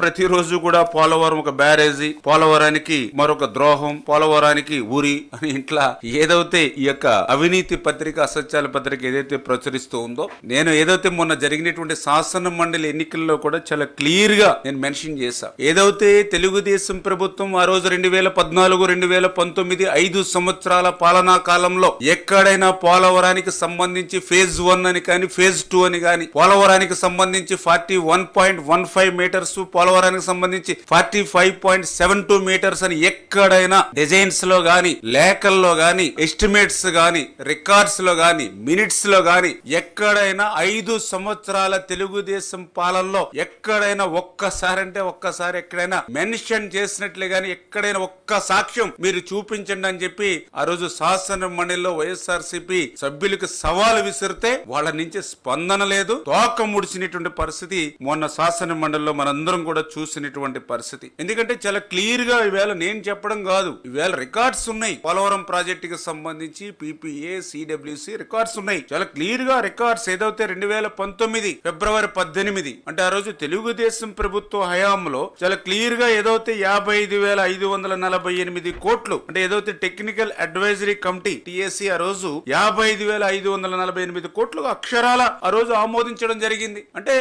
ప్రతిరోజు కూడా పోలవరం ఒక బ్యారేజీ పోలవరానికి మరొక ద్రోహం పోలవరానికి ఊరి అని ఇట్లా ఏదైతే ఈ యొక్క అవినీతి పత్రిక అసత్యాల పత్రిక ఏదైతే ప్రచురిస్తూ ఉందో నేను ఏదైతే మొన్న జరిగినటువంటి శాసన మండలి ఎన్నికల్లో కూడా చాలా క్లియర్గా నేను మెన్షన్ చేశా. ఏదైతే తెలుగుదేశం ప్రభుత్వం ఆ రోజు రెండు వేల పద్నాలుగు రెండు వేల పంతొమ్మిది ఐదు సంవత్సరాల పాలనా కాలంలో ఎక్కడైనా పోలవరానికి సంబంధించి ఫేజ్ వన్ అని కానీ ఫేజ్ టూ అని కానీ పోలవరానికి సంబంధించి forty one point one five meters పోలవరానికి సంబంధించి forty five point seven two meters అని ఎక్కడైనా డిజైన్స్లో గాని లేఖల్లో గాని ఎస్టిమేట్స్ గాని రికార్డ్స్లో గాని మినిట్స్లో గాని ఎక్కడైనా ఐదు సంవత్సరాల తెలుగుదేశం పాలనలో ఎక్కడైనా ఒక్కసారి అంటే ఒక్కసారి ఎక్కడైనా మెన్షన్ చేసినట్లే గాని ఎక్కడైనా ఒక్క సాక్ష్యం మీరు చూపించండి అని చెప్పి ఆ రోజు శాసన మండలిలో వైఎస్ఆర్ సభ్యులకు సవాలు విసిరితే వాళ్ళ నుంచి స్పందన లేదు. తోక ముడిచినటువంటి పరిస్థితి మొన్న శాసన మండలిలో మనందరం కూడా చూసినటువంటి పరిస్థితి. ఎందుకంటే చాలా క్లియర్గా ఈవేళ నేను చెప్పడం కాదు. ఈవేళ రికార్డ్స్ ఉన్నాయి. పోలవరం ప్రాజెక్ట్కి సంబంధించి పీపీఏ సిడబ్ల్యూసి రికార్డ్స్ ఉన్నాయి. చాలా క్లియర్గా రికార్డ్స్ ఏదైతే రెండు వేల పంతొమ్మిది ఫిబ్రవరి పద్దెనిమిది అంటే ఆ రోజు తెలుగుదేశం ప్రభుత్వ హయాంలో చాలా క్లియర్గా ఏదైతే యాభై ఐదు వేల ఐదు వందల నలభై ఎనిమిది కోట్లు అంటే ఏదైతే టెక్నికల్ అడ్వైజరీ కమిటీ టిఎస్సి ఆ రోజు యాభై ఐదు వేల ఐదు వందల నలభై ఎనిమిది కోట్లు అక్షరాల ఆ రోజు ఆమోదించడం జరిగింది. అంటే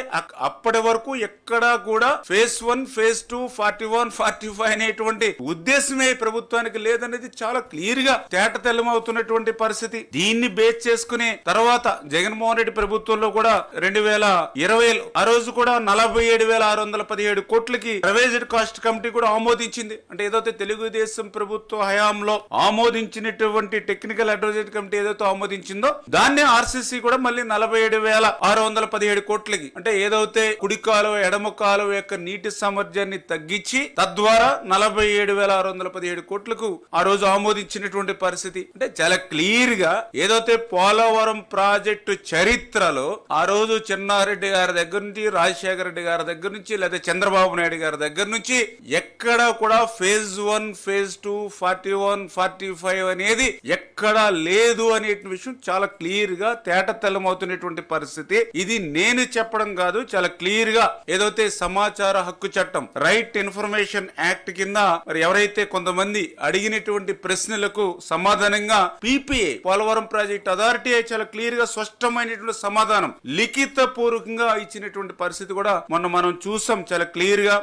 అప్పటి వరకు ఎక్కడా కూడా phase one phase two forty one forty five అనేటువంటి ఉద్దేశమే ప్రభుత్వానికి లేదనేది చాలా క్లియర్గా తేట తెల్లమవుతున్నటువంటి పరిస్థితి. దీన్ని బేస్ చేసుకునే తర్వాత జగన్మోహన్ రెడ్డి ప్రభుత్వంలో కూడా రెండు వేల ఇరవై ఆ రోజు కూడా నలభై ఏడు వేల ఆరు వందల పదిహేడు కోట్లకి రివైజ్డ్ కాస్ట్ కమిటీ కూడా ఆమోదించింది. అంటే ఏదైతే తెలుగుదేశం ప్రభుత్వ హయాంలో ఆమోదించినటువంటి టెక్నికల్ అడ్వైజరీ కమిటీ ఏదైతే ఆమోదించిందో దాన్ని ఆర్సీసీ కూడా మళ్ళీ నలభై ఏడు వేల ఆరు వందల పదిహేడు కోట్లకి. అంటే ఏదైతే కుడి కాలువ ఎడమ కాలువ యొక్క నీటి సామర్థ్యాన్ని తగ్గించి తద్వారా నలభై ఏడు వేల ఆరు వందల పదిహేడు కోట్లకు ఆ రోజు ఆమోదించినటువంటి పరిస్థితి. అంటే చాలా క్లియర్గా ఏదైతే పోలవరం ప్రాజెక్టు చరిత్రలో ఆ రోజు చిన్నారెడ్డి గారి దగ్గర నుంచి రాజశేఖర రెడ్డి గారి దగ్గర నుంచి లేదా చంద్రబాబు నాయుడు గారి దగ్గర నుంచి ఎక్కడ కూడా phase one phase two forty one forty five అనేది ఎక్కడా లేదు అనే విషయం చాలా క్లియర్గా తేట తెల్లమవుతున్నటువంటి పరిస్థితి. ఇది నేను చెప్పడం కాదు చాలా క్లియర్గా ఏదైతే సమాచార హక్కు చట్టం రైట్ ఇన్ఫర్మేషన్ యాక్ట్ కింద మరి ఎవరైతే కొంతమంది అడిగినటువంటి ప్రశ్నలకు సమాధానంగా పీపీఏ పోలవరం ప్రాజెక్ట్ అథారిటీ చాలా క్లియర్గా స్పష్టమైనటువంటి సమాధానం లిఖిత పూర్వకంగా ఇచ్చినటువంటి పరిస్థితి కూడా మొన్న మనం చూసాం. చాలా క్లియర్గా